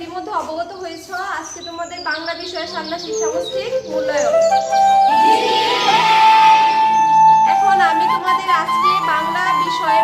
ইতিমধ্যে অবগত হয়েছ, আজকে তোমাদের বাংলা বিষয়ে সন্ন্যাসী সমষ্টির মূল্যায়ন। এখন আমি তোমাদের আজকে বাংলা বিষয়ে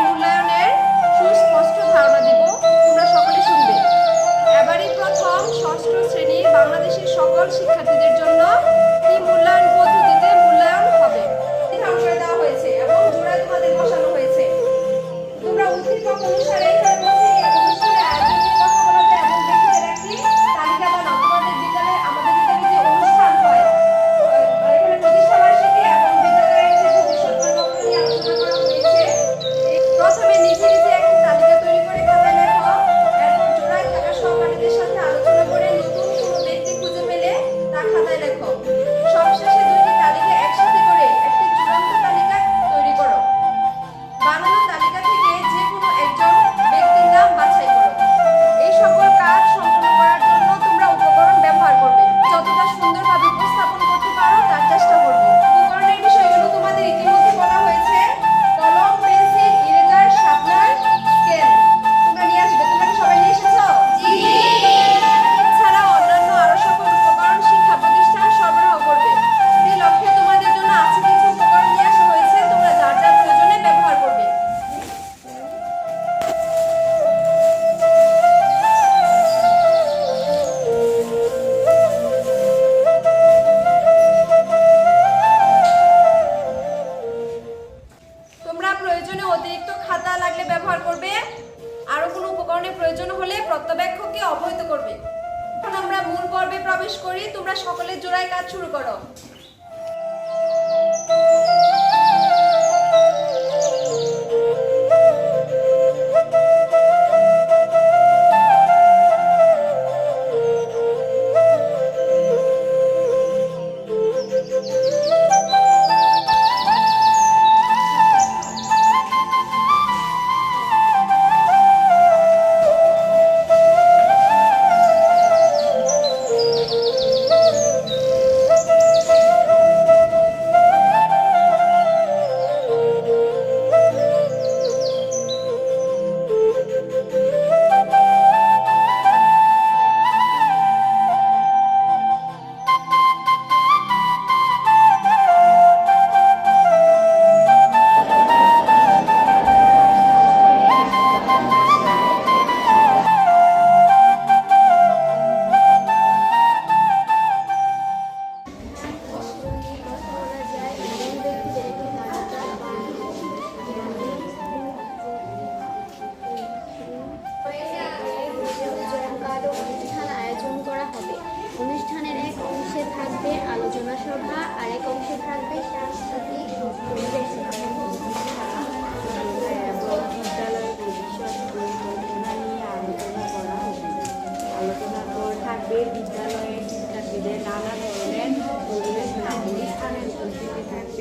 মূল পর্বে প্রবেশ করি তোমরা সকলের জোড়ায় কাজ শুরু করো।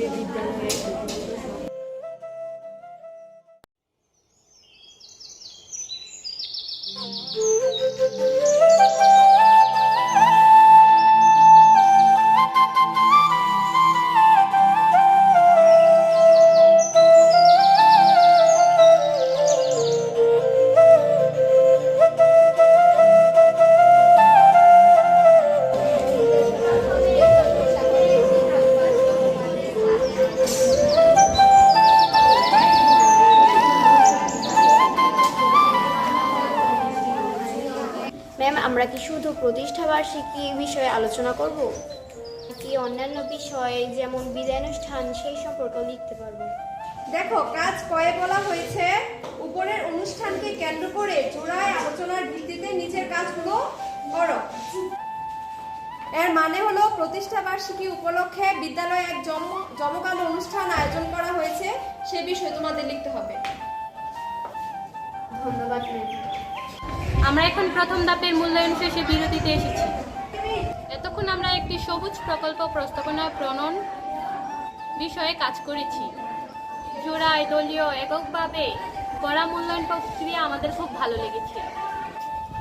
del. শুধু প্রতিষ্ঠাবার্ষিকী বিষয়ে আলোচনা করব কি অন্যান্য বিষয়ে যেমন বিদায়ানুষ্ঠান সেই সম্পর্কেও লিখতে পারব? দেখো কাজ কয়ে বলা হয়েছে উপরের অনুষ্ঠানকে কেন্দ্র করে জোড়ায় আলোচনার ভিত্তিতে নিচের কাজগুলো করো। এর মানে হলো প্রতিষ্ঠা বার্ষিকী উপলক্ষে বিদ্যালয়ে এক জম জমকালো অনুষ্ঠান আয়োজন করা হয়েছে সে বিষয়ে তোমাদের লিখতে হবে। ধন্যবাদ আমরা এখন প্রথম ধাপের মূল্যায়ন শেষে বিরতিতে এসেছি। এতক্ষণ আমরা একটি সবুজ প্রকল্প প্রস্তাবনা প্রণয়ন বিষয়ে কাজ করেছি। জোড়ায় দলীয় এককভাবে করা মূল্যায়ন প্রক্রিয়া আমাদের খুব ভালো লেগেছে।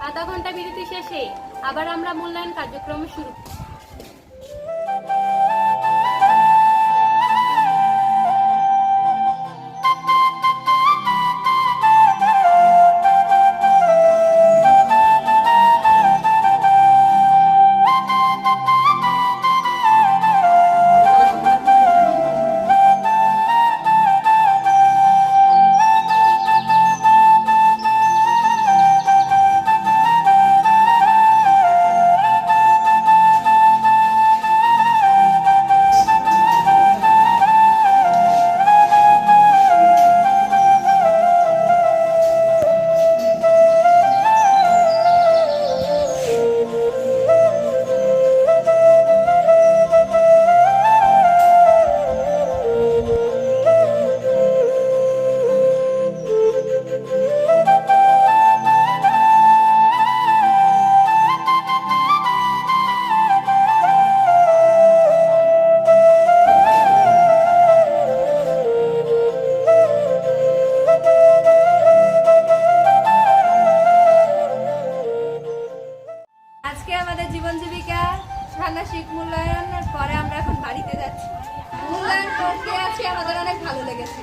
আধা ঘণ্টা বিরতি শেষে আবার আমরা মূল্যায়ন কার্যক্রম শুরু ষান্মাসিক মূল্যায়নের পরে আমরা এখন বাড়িতে যাচ্ছি। মূল্যায়ন করতে আছি আমাদের অনেক ভালো লেগেছে।